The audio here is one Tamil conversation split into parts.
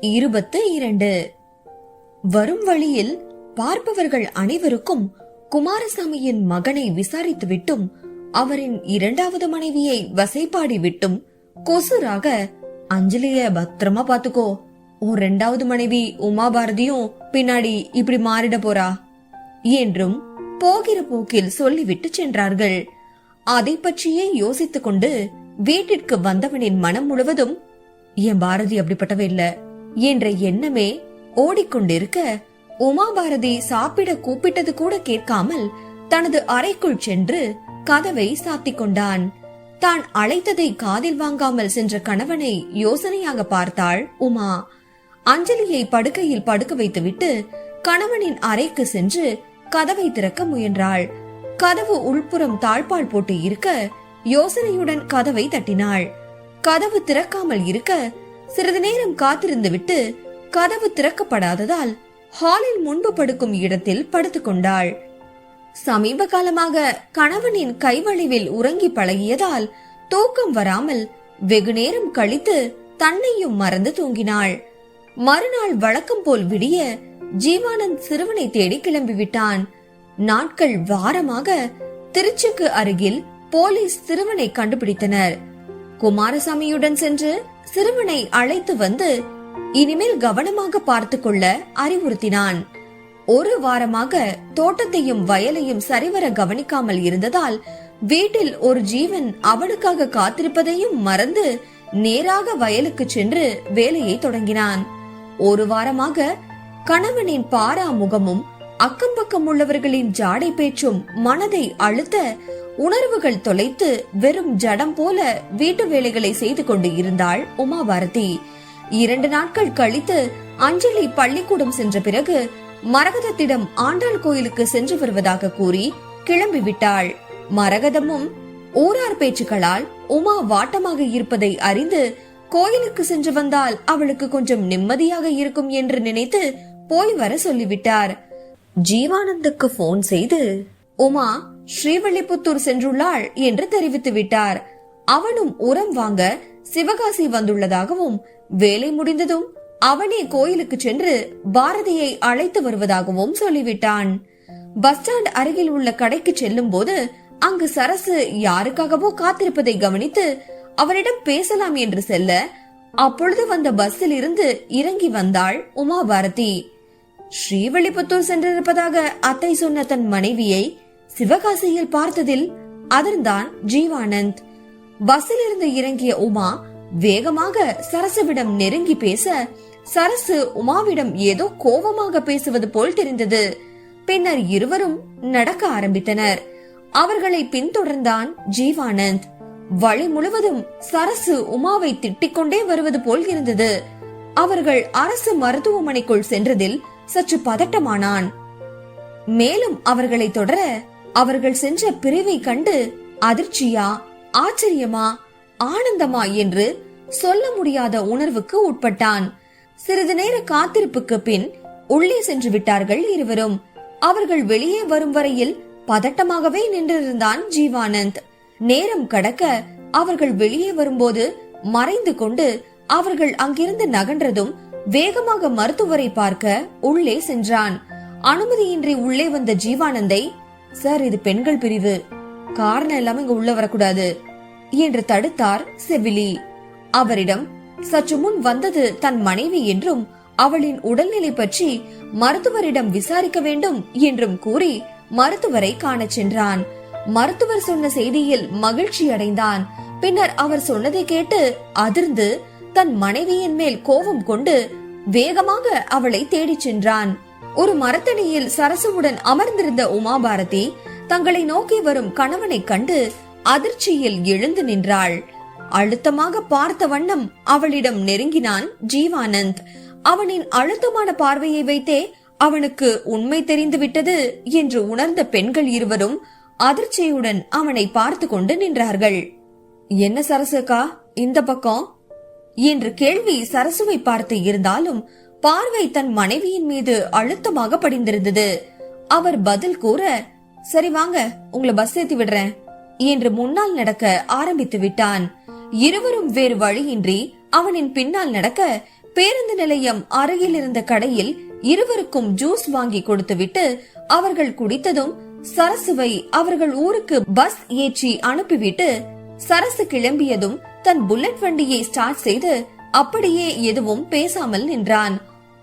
இருபத்து இரண்டு. வரும் வழியில் பார்ப்பவர்கள் அனைவருக்கும் குமாரசாமியின் மகனை விசாரித்துவிட்டும் அவரின் இரண்டாவது மனைவியை வசைப்பாடி விட்டும் கொசுராக அஞ்சலிய பத்திரமா பாத்துக்கோ உன் ரெண்டாவது மனைவி உமா பாரதியும் பின்னாடி இப்படி மாறிட போறா? என்றும் போகிற போக்கில் சொல்லிவிட்டு சென்றார்கள். அதை பற்றியே யோசித்துக் கொண்டு வீட்டிற்கு வந்தவனின் மனம் முழுவதும் என் பாரதி அப்படிப்பட்டவ இல்ல. என்ற எண்ணமே ஓடிக்கொண்டிருக்க உமா பாரதி சாப்பிட கூப்பிட்டது கூட கேட்காமல் தனது அறைக்குள் சென்று கதவை சாத்திக் கொண்டான். தான் அழைத்ததை காதில் வாங்காமல் சென்ற கணவனை யோசனையாக பார்த்தாள் உமா. அஞ்சலியை படுக்கையில் படுக்க வைத்துவிட்டு கணவனின் அறைக்கு சென்று கதவை திறக்க முயன்றாள். கதவு உள்புறம் தாழ்பால் போட்டு இருக்க யோசனையுடன் கதவை தட்டினாள். கதவு திறக்காமல் இருக்க சிறிது நேரம் காத்திருந்து விட்டு கதவு திறக்கப்படாததால் ஹாலில் முன்பு படுக்கும் இடத்தில் படுத்துக்கொண்டாள் சமீப காலமாக கணவனின் கைவளைவில் உறங்கி பழகியதால் தூக்கம் வராமல் வெகு நேரம் கழித்து தன்னையும் மறந்து தூங்கினாள். மறுநாள் வழக்கம் போல் விடிய ஜீவானந்த் சிறுவனை தேடி கிளம்பிவிட்டான். நாட்கள் வாரமாக திருச்சிக்கு அருகில் போலீஸ் சிறுவனை கண்டுபிடித்தனர். குமாரசாமியுடன் சென்று சிறுவனை அழைத்து வந்து இனிமேல் கவனமாக பார்த்து கொள்ள அறிவுறுத்தினான். ஒரு வாரமாக தோட்டத்தையும் வயலையும் சரிவர கவனிக்காமல் இருந்ததால் வீட்டில் ஒரு ஜீவன் அவனுக்காக காத்திருப்பதையும் மறந்து நேராக வயலுக்கு சென்று வேலையை தொடங்கினான். ஒரு வாரமாக கணவனின் பாரா முகமும் அக்கம் பக்கம் உள்ளவர்களின் ஜாடை பேச்சும் மனதை அழுத்த உணர்வுகள் தொலைத்து வெறும் ஜடம் போல வீட்டு வேலைகளை செய்து கொண்டு இருந்தாள் உமா பாரதி இரண்டு நாட்கள் கழித்து அஞ்சலி பள்ளிக்கூடம் சென்ற பிறகு மரகதத்திடம் ஆண்டாள் கோயிலுக்கு சென்று வருவதாக கூறி கிளம்பி விட்டாள். மரகதமும் ஊரார் பேச்சுக்களால் உமா வாட்டமாக இருப்பதை அறிந்து கோயிலுக்கு சென்று வந்தால் அவளுக்கு கொஞ்சம் நிம்மதியாக இருக்கும் என்று நினைத்து போய் வர சொல்லிவிட்டார். ஜீவானந்துக்கு போன் செய்து உமா ஸ்ரீவில்லிபுத்தூர் சென்றுள்ளாள் என்று தெரிவித்து விட்டார் அவனும் உரம் வாங்க சிவகாசி வந்துள்ளதாகவும் வேலை முடிந்ததும் அவனே கோயிலுக்கு சென்று பாரதியை அழைத்து வருவதாகவும் சொல்லிவிட்டான். பஸ் ஸ்டாண்ட் அருகில் உள்ள கடைக்கு செல்லும் போது அங்கு சரசு யாருக்காகவோ காத்திருப்பதை கவனித்து அவனிடம் பேசலாம் என்று செல்ல அப்பொழுது வந்த பஸ்ஸில் இருந்து இறங்கி வந்தாள் உமா பாரதி ஸ்ரீவில்லிபுத்தூர் சென்றிருப்பதாக அத்தை சொன்ன தன் மனைவியை சிவகாசியில் பார்த்ததில் அதிர்ந்தான் ஜீவானந்த். பஸ்ஸில் இருந்து இறங்கிய உமா வேகமாக சரசுவிடம் நெருங்கி பேச சரசு உமாவிடம் ஏதோ கோபமாக பேசுவது போல் தெரிந்தது. பின்னர் இருவரும் நடக்க ஆரம்பித்தனர். அவர்களை பின்தொடர்ந்தான் ஜீவானந்த். வழி முழுவதும் சரசு உமாவை திட்டிக் கொண்டே வருவது போல் இருந்தது. அவர்கள் அரசு மருத்துவமனைக்குள் சென்றதில் சற்று பதட்டமானான். மேலும் அவர்களை தொடர அவர்கள் சென்ற பிரிவை கண்டு அதிர்ச்சியா ஆச்சரியமா ஆனந்தமா என்று சொல்ல முடியாத உணர்வுக்கு உட்பட்டான். சிறிது நேர காத்திருப்புக்கு பின் உள்ளே சென்று விட்டார்கள் இருவரும். அவர்கள் வெளியே வரும் வரையில் பதட்டமாகவே நின்றிருந்தான் ஜீவானந்த். நேரம் கடக்க அவர்கள் வெளியே வரும்போது மறைந்து கொண்டு அவர்கள் அங்கிருந்து நகன்றதும் வேகமாக மருத்துவரை பார்க்க உள்ளே சென்றான். அனுமதியின்றி உள்ளே வந்த ஜீவானந்தை சார் இது பெண்கள் பிரிவு. காரணம் இல்லாம இங்க உள்ள வரக்கூடாது. என்று தடுத்தார் செவிலி. அவரிடம் சற்று முன் வந்தது தன் மனைவி என்றும் அவளின் உடல்நிலை பற்றி மருத்துவரிடம் விசாரிக்க வேண்டும் என்றும் கூறி மருத்துவரை காணச் சென்றான். மருத்துவர் சொன்ன செய்தியில் மகிழ்ச்சி அடைந்தான். பின்னர் அவர் சொன்னதை கேட்டு அதிர்ந்து தன் மனைவியின் மேல் கோபம் கொண்டு வேகமாக அவளை தேடிச் சென்றான். ஒரு மரத்தடியில் சரசுவுடன் அமர்ந்திருந்த உமாபாரதி தங்களை நோக்கி வரும் கணவனை கண்டு அதிர்ச்சியில் எழுந்து நின்றாள். அழுத்தமாக பார்த்த வண்ணம் அவளிடம் நெருங்கினான் ஜீவானந்த். அவனின் அழுத்தமான பார்வையை வைத்தே அவனுக்கு உண்மை தெரிந்து விட்டது என்று உணர்ந்த பெண்கள் இருவரும் அதிர்ச்சியுடன் அவனை பார்த்து கொண்டு நின்றார்கள். என்ன சரசுக்கா இந்த பக்கம்? என்று கேள்வி சரசுவை பார்த்து இருந்தாலும் பார்வை தன் மனைவியின் மீது அழுத்தமாக படிந்திருந்தது. அவர் பதில் கூற சரி வாங்க உங்களை பஸ் ஏத்தி விடுறேன் என்று முன்னால் நடக்க ஆரம்பித்து விட்டான். இருவரும் வேறு வழியின்றி அவனின் பின்னால் நடக்க பேருந்து நிலையம் அருகில் இருந்த கடையில் இருவருக்கும் ஜூஸ் வாங்கி கொடுத்துவிட்டு அவர்கள் குடித்ததும் சரசுவை அவர்கள் ஊருக்கு பஸ் ஏற்றி அனுப்பிவிட்டு சரசு கிளம்பியதும் தன் புல்லட் வண்டியை ஸ்டார்ட் செய்து அப்படியே எதுவும் பேசாமல் நின்றான்.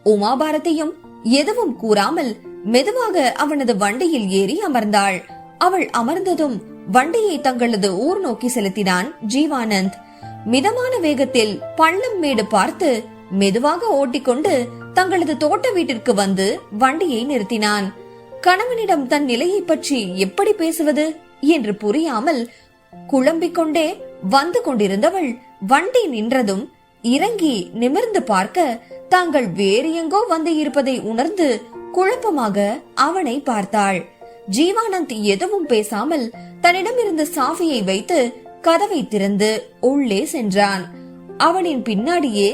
உமாபாரதியும் எதுவும் கூறாமல் மெதுவாக அவனது வண்டியில் ஏறி அமர்ந்தாள். அவள் அமர்ந்ததும் வண்டியை தங்களது ஊர் நோக்கி செலுத்தினான் ஜீவானந்த். மிதமான வேகத்தில் பள்ளம் மேடு பார்த்து மெதுவாக ஓட்டிக்கொண்டு தங்களது தோட்ட வீட்டிற்கு வந்து வண்டியை நிறுத்தினான். கணவனிடம் தன் நிலையை பற்றி எப்படி பேசுவது என்று புரியாமல் குழம்பிக் கொண்டே வந்து கொண்டிருந்தவள் வண்டி நின்றதும் இறங்கி நிமிர்ந்து பார்க்க தாங்கள் வேறு எங்கோ வந்து இருப்பதை உணர்ந்து குழப்பமாக அவனை பார்த்தாள். ஜீவானந்த் எதுவும் பேசாமல் தன்னிடம் இருந்த சாவியை வைத்து கதவை திறந்து உள்ளே சென்றான். அவனின் பின்னாடியே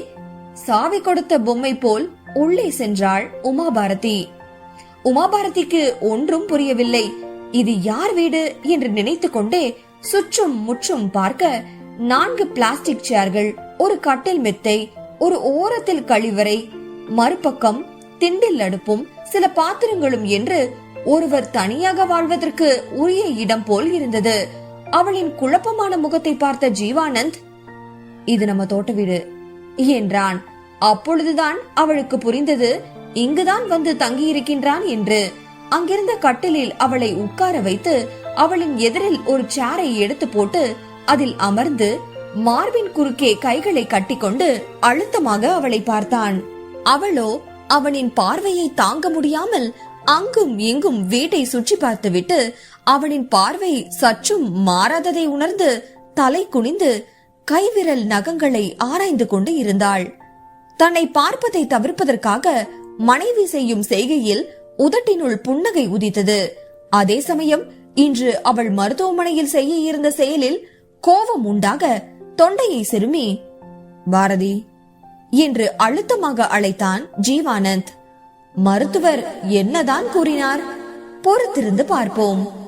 சாவி கொடுத்த பொம்மை போல் உள்ளே சென்றாள் உமாபாரதி. உமாபாரதிக்கு ஒன்றும் புரியவில்லை. இது யார் வீடு என்று நினைத்து கொண்டே சுற்றும் முற்றும் பார்க்க நான்கு பிளாஸ்டிக் சேர்கள் ஒரு கட்டில் மெத்தை ஒரு ஓரத்தில் கழிவறை மறுபக்கம் திண்டில் அடுப்பும் சில பாத்திரங்களும் என்று ஒருவர் தனியாக வாழ்வதற்கு உரிய இடம் போல் இருந்தது. அவளின் குழப்பமான முகத்தை பார்த்த ஜீவானந்த் இது நம்ம தோட்ட வீடு என்றான். அப்பொழுதுதான் அவளுக்கு புரிந்தது இங்குதான் வந்து தங்கியிருக்கின்றான் என்று. அங்கிருந்த கட்டிலில் அவளை உட்கார வைத்து அவளின் எதிரில் ஒரு சேரை எடுத்து போட்டு அதில் அமர்ந்து மார்பின் குறுக்கே கைகளை கட்டிக்கொண்டு அழுத்தமாக அவளை பார்த்தான். அவளோ அவனின் பார்வையை தாங்க முடியாமல் அங்கும் இங்கும் வீட்டை சுற்றி பார்த்துவிட்டு அவனின் பார்வை சற்றும் மாறாததை உணர்ந்து தலை குனிந்து கைவிரல் நகங்களை ஆராய்ந்து கொண்டு இருந்தாள். தன்னை பார்ப்பதை தவிர்ப்பதற்காக மனைவி செய்யும் செய்கையில் உதட்டினுள் புன்னகை உதித்தது. அதே சமயம் இன்று அவள் மருத்துவமனையில் செய்ய இருந்த செயலில் கோபம் உண்டாக தொண்டையை செருமி பாரதி என்று அழுத்தமாக அழைத்தான் ஜீவானந்த். மருத்துவர் என்னதான் கூறினார்? பொறுத்திருந்து பார்ப்போம்.